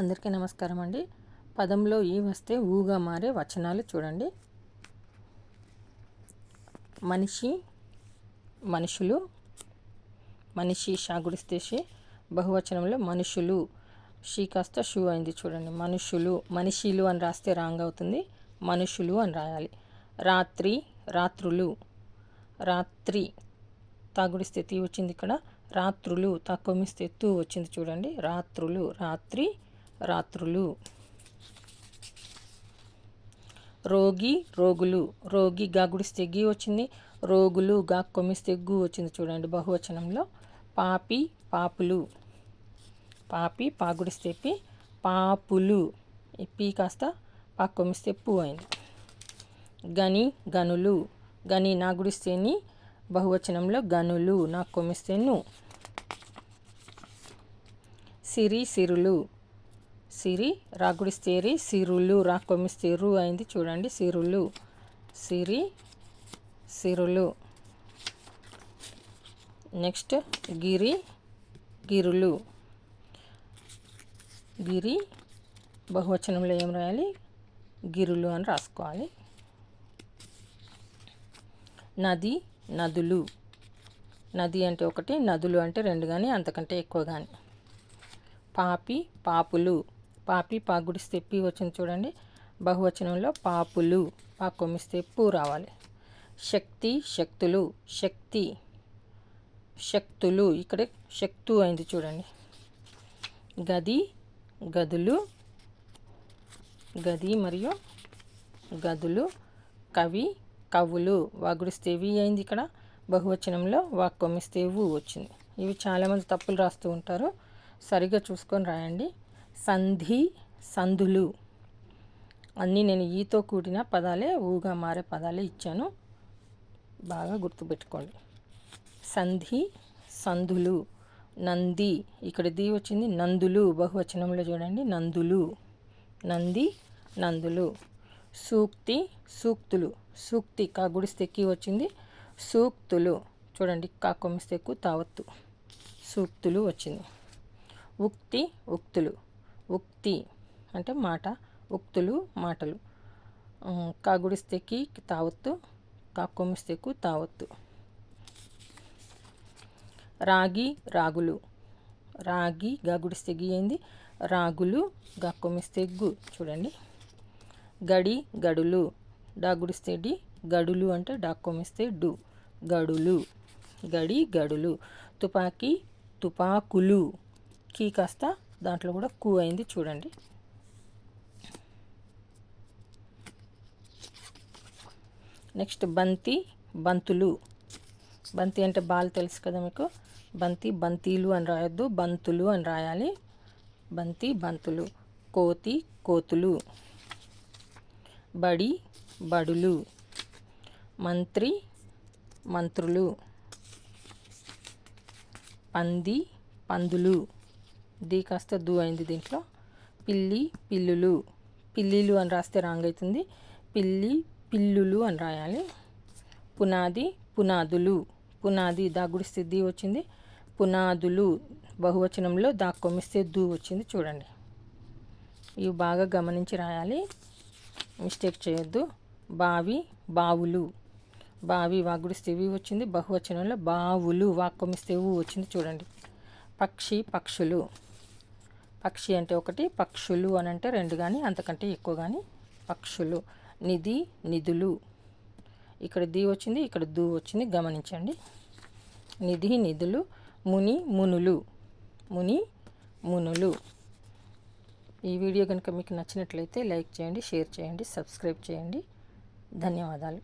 అందరికీ నమస్కారం అండి. పదంలో ఈ వస్తే ఊగా మారే వచనాలు చూడండి. మనిషి మనుషులు మనిషి షాగుడిస్తే షీ బహువచనంలో మనుషులు షీ కాస్త షూ అయింది చూడండి. మనుషులు మనిషిలు అని రాస్తే రాంగ్ అవుతుంది. మనుషులు అని రాయాలి. రాత్రి రాత్రులు రాత్రి తాగుడిస్తే తీ వచ్చింది ఇక్కడ. రాత్రులు తక్కువమిస్తే తూ వచ్చింది చూడండి. రాత్రులు రాత్రి రాత్రులు. రోగి రోగులు. రోగి గా గుడిస్తే వచ్చింది. రోగులు గా కొమ్మిస్తే గు వచ్చింది చూడండి బహువచనంలో. పాపి పాపులు. పాపి పాగుడిస్తే పి పాపులు. ఈ పీ కాస్త పా కొమ్మిస్తే పు అయింది. గని గనులు. గని నా గుడిస్తేని బహువచనంలో గనులు. నా కొమ్మిస్తే సిరి సిరులు. సిరి రాగుడిస్తేరి సిరులు రా కొమ్మిస్తేరు అయింది చూడండి. సిరులు సిరి సిరులు. నెక్స్ట్ గిరి గిరులు. గిరి బహువచనంలో ఏం రాయాలి? గిరులు అని రాసుకోవాలి. నది నదులు. నది అంటే ఒకటి నదులు అంటే రెండు కానీ అంతకంటే ఎక్కువ కానీ పాపి పాపులు. పాపి పాగుడి పి వచ్చింది చూడండి. బహువచనంలో పాపులు పా కొమ్మిస్తే పూ రావాలి. శక్తి శక్తులు శక్తి శక్తులు ఇక్కడ శక్తు అయింది చూడండి. గది గదులు గది మరియు గదులు కవి కవులు వాగుడిస్తే వి అయింది ఇక్కడ. బహువచనంలో వాక్ కొమ్మిస్తే ఊ వచ్చింది. ఇవి చాలామంది తప్పులు రాస్తూ ఉంటారు. సరిగ్గా చూసుకొని రాయండి. సంధి సంధులు. అన్నీ నేను ఈతో కూడిన పదాలే ఊగా మారే పదాలే ఇచ్చాను. బాగా గుర్తుపెట్టుకోండి. సంధి సంధులు. నంది ఇక్కడ ది వచ్చింది నందులు. బహువచనంలో చూడండి నందులు. నంది నందులు. సూక్తి సూక్తులు. సూక్తి కా గుడిస్తే వచ్చింది. సూక్తులు. చూడండి కా కొమ్మిస్తే తావత్తు. సూక్తులు వచ్చింది. ఉక్తి ఉక్తులు. ఉక్తి అంటే మాట ఉక్తులు మాటలు. కాగుడిస్తేకి తావత్తు కాకొమ్మిస్తేకు తావత్తు. రాగి రాగులు. రాగి గా ఏంది? రాగులు గా గు. చూడండి. గడి గడులు. డాగుడిస్తే డి గడులు అంటే డా డు. గడులు. గడి గడులు. తుపాకీ తుపాకులు. కీ కాస్త దాంట్లో కూడా కూ అయింది చూడండి. నెక్స్ట్ బంతి బంతులు. బంతి అంటే బాల్ తెలుసు కదా మీకు? బంతి బంతీలు అని రాయొద్దు బంతులు అని రాయాలి. బంతి బంతులు. కోతి కోతులు. బడి బడులు. మంత్రి మంత్రులు. పంది పందులు. ది కాస్త దు అయింది దీంట్లో. పిల్లి పిల్లులు. పిల్లిలు అని రాస్తే రాంగ్ అవుతుంది పిల్లి పిల్లులు అని రాయాలి. పునాది పునాదులు. పునాది దాగుడిస్తే దీ వచ్చింది. పునాదులు బహువచనంలో దాక్కొమ్మిస్తే దు వచ్చింది. చూడండి. ఇవి బాగా గమనించి రాయాలి. మిస్టేక్ చేయొద్దు. బావి బావులు. బావి వాగుడిస్తే వి వచ్చింది. బహువచనంలో బావులు వాక్కొమ్మిస్తే ఊ వచ్చింది. చూడండి. పక్షి పక్షులు. పక్షి అంటే ఒకటి పక్షులు అని అంటే రెండు కానీ అంతకంటే ఎక్కువ కానీ పక్షులు. నిధి నిధులు. ఇక్కడ ది వచ్చింది ఇక్కడ దు వచ్చింది గమనించండి. నిధి నిధులు ముని మునులు. ముని మునులు. ఈ వీడియో కనుక మీకు నచ్చినట్లయితే లైక్ చేయండి షేర్ చేయండి సబ్స్క్రైబ్ చేయండి. ధన్యవాదాలు.